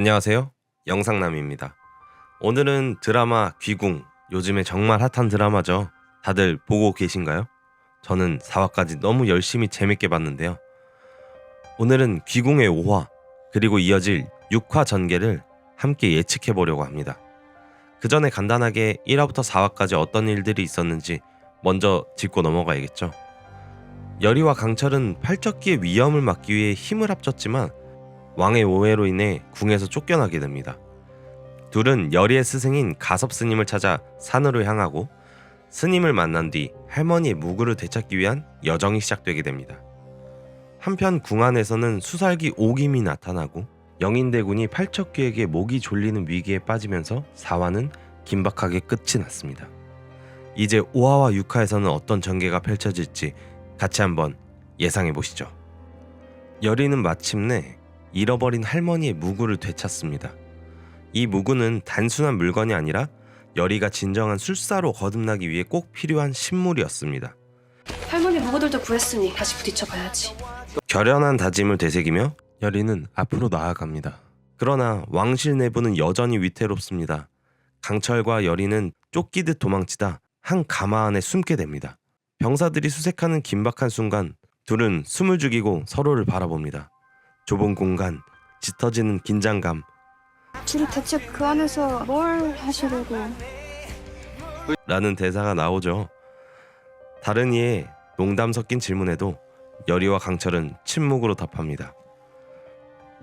안녕하세요. 영상남입니다. 오늘은 드라마 귀궁. 요즘에 정말 핫한 드라마죠. 다들 보고 계신가요? 저는 4화까지 너무 열심히 재밌게 봤는데요. 오늘은 귀궁의 5화, 그리고 이어질 6화 전개를 함께 예측해 보려고 합니다. 그 전에 간단하게 1화부터 4화까지 어떤 일들이 있었는지 먼저 짚고 넘어가야겠죠. 여리와 강철은 팔적기의 위험을 막기 위해 힘을 합쳤지만 왕의 오해로 인해 궁에서 쫓겨나게 됩니다. 둘은 여리의 스승인 가섭 스님을 찾아 산으로 향하고 스님을 만난 뒤 할머니의 무구를 되찾기 위한 여정이 시작되게 됩니다. 한편 궁 안에서는 수살기 오김이 나타나고 영인대군이 팔척귀에게 목이 졸리는 위기에 빠지면서 4화는 긴박하게 끝이 났습니다. 이제 5화와 6화에서는 어떤 전개가 펼쳐질지 같이 한번 예상해 보시죠. 여리는 마침내 잃어버린 할머니의 무구를 되찾습니다. 이 무구는 단순한 물건이 아니라 여리가 진정한 술사로 거듭나기 위해 꼭 필요한 신물이었습니다. 할머니 무구들도 구했으니 다시 부딪혀봐야지. 결연한 다짐을 되새기며 여리는 앞으로 나아갑니다. 그러나 왕실 내부는 여전히 위태롭습니다. 강철과 여리는 쫓기듯 도망치다 한 가마 안에 숨게 됩니다. 병사들이 수색하는 긴박한 순간 둘은 숨을 죽이고 서로를 바라봅니다. 좁은 공간, 짙어지는 긴장감, 둘이 대체 그 안에서 뭘 하시려고 라는 대사가 나오죠. 다른 이의 농담 섞인 질문에도 여리와 강철은 침묵으로 답합니다.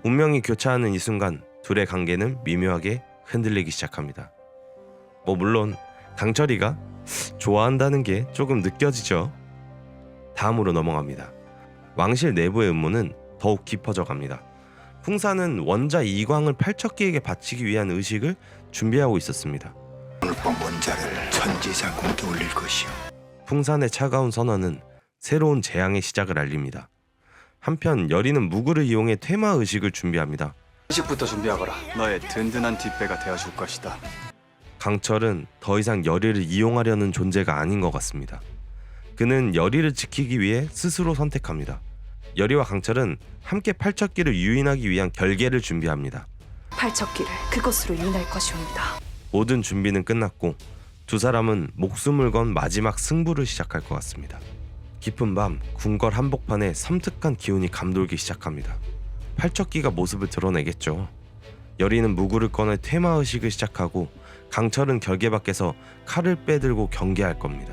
운명이 교차하는 이 순간 둘의 관계는 미묘하게 흔들리기 시작합니다. 뭐 물론 강철이가 좋아한다는 게 조금 느껴지죠. 다음으로 넘어갑니다. 왕실 내부의 음모는 더욱 깊어져 갑니다. 풍사는 원자 이광을 팔척기에게 바치기 위한 의식을 준비하고 있었습니다. 오늘 밤 원자를 천지자공께 올릴 것이요. 풍산의 차가운 선언은 새로운 재앙의 시작을 알립니다. 한편 여리는 무구를 이용해 퇴마 의식을 준비합니다. 의식부터 준비하거라. 너의 든든한 뒷배가 되어줄 것이다. 강철은 더 이상 여리를 이용하려는 존재가 아닌 것 같습니다. 그는 여리를 지키기 위해 스스로 선택합니다. 여리와 강철은 함께 팔척기를 유인하기 위한 결계를 준비합니다. 팔척기를 그것으로 인할 것이옵니다. 모든 준비는 끝났고 두 사람은 목숨을 건 마지막 승부를 시작할 것 같습니다. 깊은 밤 궁궐 한복판에 섬뜩한 기운이 감돌기 시작합니다. 팔척기가 모습을 드러내겠죠. 여리는 무구를 꺼내 퇴마 의식을 시작하고 강철은 결계 밖에서 칼을 빼들고 경계할 겁니다.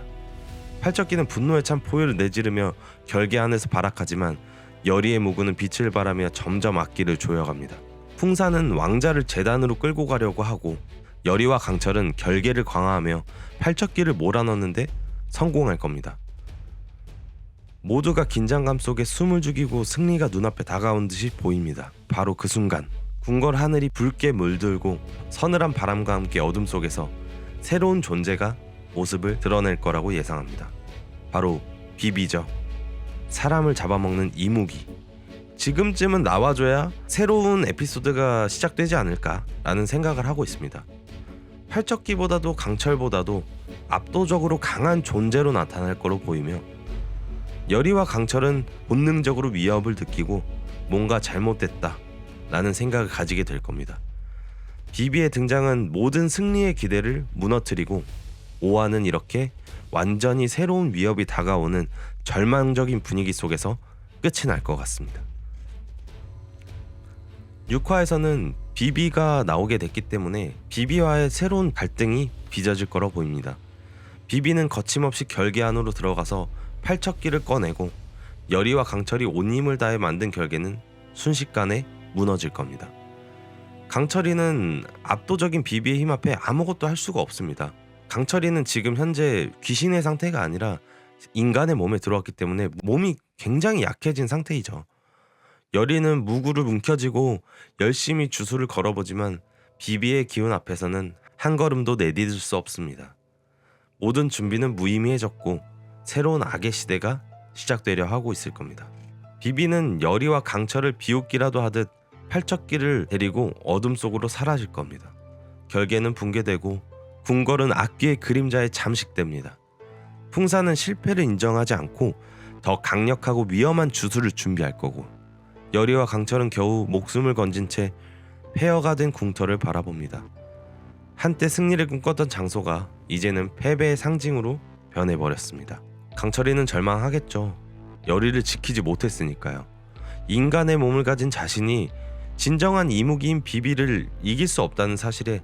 팔척기는 분노에 찬 포효를 내지르며 결계 안에서 발악하지만 여리의 무구는 빛을 발하며 점점 악기를 조여갑니다. 풍사는 왕자를 재단으로 끌고 가려고 하고 여리와 강철은 결계를 강화하며 팔척기를 몰아넣는데 성공할 겁니다. 모두가 긴장감 속에 숨을 죽이고 승리가 눈앞에 다가온 듯이 보입니다. 바로 그 순간 궁궐 하늘이 붉게 물들고 서늘한 바람과 함께 어둠 속에서 새로운 존재가 모습을 드러낼 거라고 예상합니다. 바로 비비죠. 사람을 잡아먹는 이무기. 지금쯤은 나와줘야 새로운 에피소드가 시작되지 않을까라는 생각을 하고 있습니다. 팔척기보다도 강철보다도 압도적으로 강한 존재로 나타날 거로 보이며 여리와 강철은 본능적으로 위협을 느끼고 뭔가 잘못됐다 라는 생각을 가지게 될 겁니다. 비비의 등장은 모든 승리의 기대를 무너뜨리고 오화는 이렇게 완전히 새로운 위협이 다가오는 절망적인 분위기 속에서 끝이 날 것 같습니다. 6화에서는 비비가 나오게 됐기 때문에 비비와의 새로운 갈등이 빚어질 거로 보입니다. 비비는 거침없이 결계 안으로 들어가서 팔척기를 꺼내고 여리와 강철이 온 힘을 다해 만든 결계는 순식간에 무너질 겁니다. 강철이는 압도적인 비비의 힘 앞에 아무것도 할 수가 없습니다. 강철이는 지금 현재 귀신의 상태가 아니라 인간의 몸에 들어왔기 때문에 몸이 굉장히 약해진 상태이죠. 여리는 무구를 뭉켜쥐고 열심히 주술을 걸어보지만 비비의 기운 앞에서는 한 걸음도 내디딜 수 없습니다. 모든 준비는 무의미해졌고 새로운 악의 시대가 시작되려 하고 있을 겁니다. 비비는 여리와 강철을 비웃기라도 하듯 팔척기를 데리고 어둠 속으로 사라질 겁니다. 결계는 붕괴되고 궁궐은 악귀의 그림자에 잠식됩니다. 풍사는 실패를 인정하지 않고 더 강력하고 위험한 주술을 준비할 거고 여리와 강철은 겨우 목숨을 건진 채 폐허가 된 궁터를 바라봅니다. 한때 승리를 꿈꿨던 장소가 이제는 패배의 상징으로 변해버렸습니다. 강철이는 절망하겠죠. 열의를 지키지 못했으니까요. 인간의 몸을 가진 자신이 진정한 이무기인 비비를 이길 수 없다는 사실에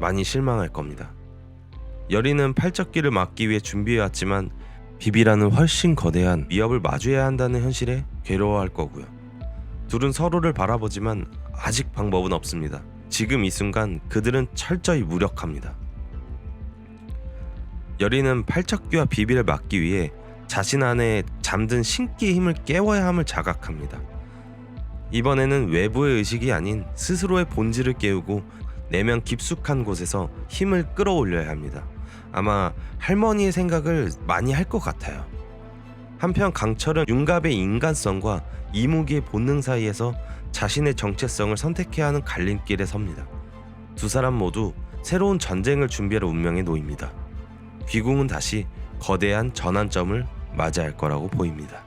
많이 실망할 겁니다. 열이는 팔적기를 막기 위해 준비해왔지만 비비라는 훨씬 거대한 위협을 마주해야 한다는 현실에 괴로워할 거고요. 둘은 서로를 바라보지만 아직 방법은 없습니다. 지금 이 순간 그들은 철저히 무력합니다. 열이는 팔척기와 비비를 막기 위해 자신 안에 잠든 신기의 힘을 깨워야 함을 자각합니다. 이번에는 외부의 의식이 아닌 스스로의 본질을 깨우고 내면 깊숙한 곳에서 힘을 끌어올려야 합니다. 아마 할머니의 생각을 많이 할 것 같아요. 한편 강철은 윤갑의 인간성과 이무기의 본능 사이에서 자신의 정체성을 선택해야 하는 갈림길에 섭니다. 두 사람 모두 새로운 전쟁을 준비할 운명에 놓입니다. 귀궁은 다시 거대한 전환점을 맞이할 거라고 보입니다.